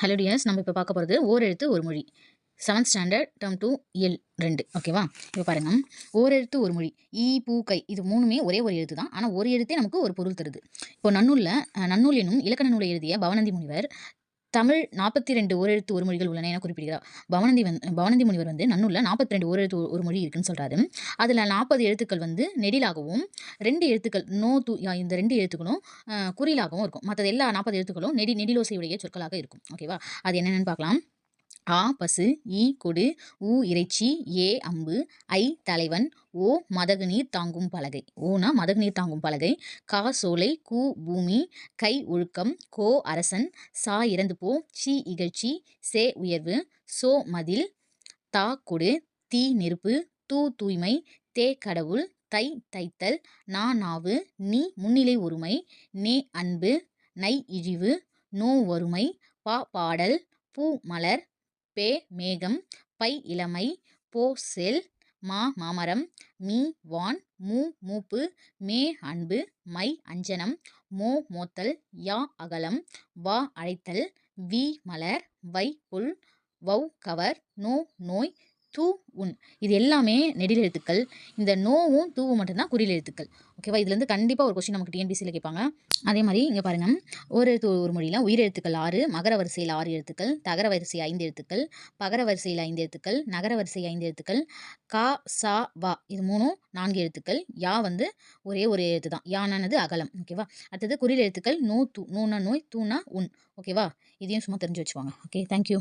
Hello tears நம்ம இப்போ பார்க்க போகிறது ஓர் எழுத்து ஒரு மொழி. Seventh standard term two L ரெண்டு. ஓகேவா இப்போ பாருங்க. ஓர் எழுத்து ஒரு மொழி. ஈ பூ கை. இது மூணுமே ஒரே ஒரு எழுத்து தான். ஆனால் ஒரு எழுத்தே நமக்கு ஒரு பொருள் தருது. இப்போ நன்னூலில் நன்னூல் எனும் இலக்கண நூலை எழுதிய பவனந்தி முனிவர் தமிழ் நாற்பத்தி ரெண்டு ஓரெழுத்து ஒரு மொழிகள் உள்ளன என குறிப்பிடுகிறார். பவனந்தி வந்து பவனந்தி முனிவர் வந்து நன்னூலில் நாற்பத்தி ரெண்டு ஓரெழுத்து ஒரு மொழி இருக்குன்னு சொல்கிறாரு அதில் நாற்பது எழுத்துக்கள் வந்து நெடிலாகவும் ரெண்டு எழுத்துக்கள் நோ து யா, இந்த ரெண்டு எழுத்துக்களும் குறிலாகவும் இருக்கும். மற்றது எல்லா நாற்பது எழுத்துக்களும் நெடி நெடிலோசையுடைய சொற்களாக இருக்கும். ஓகேவா? அது என்னென்னு பார்க்கலாம். ஆ பசு ஈ கொடு ஊ இறைச்சி ஏ அம்பு ஐ தலைவன் ஓ மதகு நீர் தாங்கும் பலகை. ஓனா மதகு நீர் தாங்கும் பலகை. கா சோலை கூ பூமி கை ஒழுக்கம் கோ அரசன் சா இறந்து போ சி இகழ்ச்சி சே உயர்வு சோ மதில் தா கொடு தீ நெருப்பு தூ தூய்மை தே கடவுள் தை தைத்தல் நா நாவு நீ முன்னிலை ஒருமை நே அன்பு நை இழிவு நோ வறுமை பா பாடல் பூ மலர் பே மேகம் பை இளமை போ செல் மா மாமரம் மீ வான் மூ மூப்பு மே அன்பு மை அஞ்சனம் மோ மோத்தல் யா அகலம் வா அழைத்தல் வி மலர் வை புல் வௌ கவர் நோ நோய் தூ உன் இது எல்லாமே நெடில் எழுத்துக்கள். இந்த நோவும் தூவும் மட்டும்தான் குறியில் எழுத்துக்கள். ஓகேவா இதுலேருந்து கண்டிப்பாக ஒரு கொஸ்டின் நமக்கு டிஎன்பிசியில் கேட்பாங்க. அதே மாதிரி இங்கே பாருங்கள் ஒரு எழுத்து ஒரு மொழியில் உயிர் எழுத்துக்கள் ஆறு மகர வரிசையில் ஆறு எழுத்துக்கள் தகர வரிசை ஐந்து எழுத்துக்கள் பகர வரிசையில் ஐந்து எழுத்துக்கள் நகர வரிசை ஐந்து எழுத்துக்கள் கா சா வா. இது மூணும் நான்கு எழுத்துக்கள். யா வந்து ஒரே ஒரு எழுத்து தான் யானானது அகலம். ஓகேவா அடுத்தது குறியில் எழுத்துக்கள் நோ தூ நோனா நோய் தூணா உன். ஓகேவா இதையும் சும்மா தெரிஞ்சு வச்சுவாங்க ஓகே தேங்க்யூ